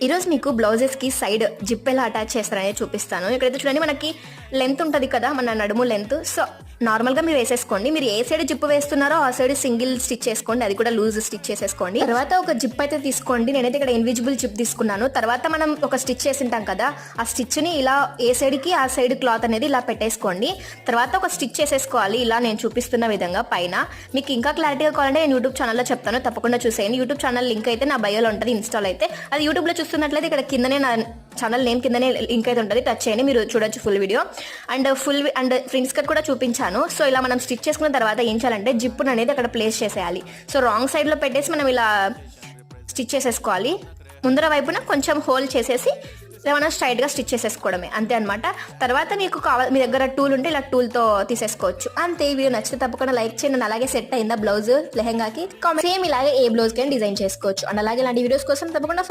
ఈరోజు మీకు బ్లౌజెస్కి సైడ్ జిప్ ఎలా అటాచ్ చేస్తారనే చూపిస్తాను. ఇక్కడైతే చూడండి మనకి లెంత్ ఉంటుంది కదా మన నడుము లెంత్. సో నార్మల్గా మీరు వేసేసుకోండి. మీరు ఏ సైడ్ జిప్ వేస్తున్నారో ఆ సైడ్ సింగిల్ స్టిచ్ చేసుకోండి. అది కూడా లూజ్ స్టిచ్ చేసేసుకోండి. తర్వాత ఒక జిప్ అయితే తీసుకోండి. నేనైతే ఇక్కడ ఇన్విజిబుల్ జిప్ తీసుకున్నాను. తర్వాత మనం ఒక స్టిచ్ చేసింటాం కదా ఆ స్టిచ్ని ఇలా ఏ సైడ్కి ఆ సైడ్ క్లాత్ అనేది ఇలా పెట్టేసుకోండి. తర్వాత ఒక స్టిచ్ చేసేసుకోవాలి. ఇలా నేను చూపిస్తున్న విధంగా పైన. మీకు ఇంకా క్లారిటీగా కావాలంటే నేను యూట్యూబ్ ఛానల్లో చెప్తాను. తప్పకుండా చూసేయండి. యూట్యూబ్ ఛానల్ లింక్ అయితే నా బయోలో ఉంటుంది. ఇన్స్టాల్ అయితే. అది యూట్యూబ్లో చూస్తున్నట్లయితే ఇక్కడ కిందనే నా ఛానల్ నేమ్ కిందనే లింక్ అయితే ఉంటుంది. టచ్ చేయండి మీరు చూడొచ్చు full video and full and fronts cut కూడా చూపించాను. సో ఇలా మనం స్టిచ్ చేసుకున్న తర్వాత ఏం చేయాలంటే జిప్పును అనేది అక్కడ ప్లేస్ చేసేయాలి. సో రాంగ్ సైడ్లో పెట్టేసి మనం ఇలా స్టిచ్ చేసేసుకోవాలి. ముందర వైపున కొంచెం హోల్ చేసేసి ఇలా మనం స్ట్రైట్గా స్టిచ్ చేసేసుకోవడమే. అంతే అనమాట తర్వాత మీకు కావాలి మీ దగ్గర టూల్ ఉంటే ఇలా టూల్తో తీసేసుకోవచ్చు. అంతే ఈ వీడియో నచ్చితే తప్పకుండా లైక్ చేయండి. అలాగే సెట్ అయిందా బ్లౌజ్ లెహంగాకి. సేమ్ ఇలాగే ఏ బ్లౌజ్కి డిజైన్ చేసుకోవచ్చు. అండ్ అలాగే ఇలాంటి వీడియోస్ కోసం తప్పకుండా ఫాలో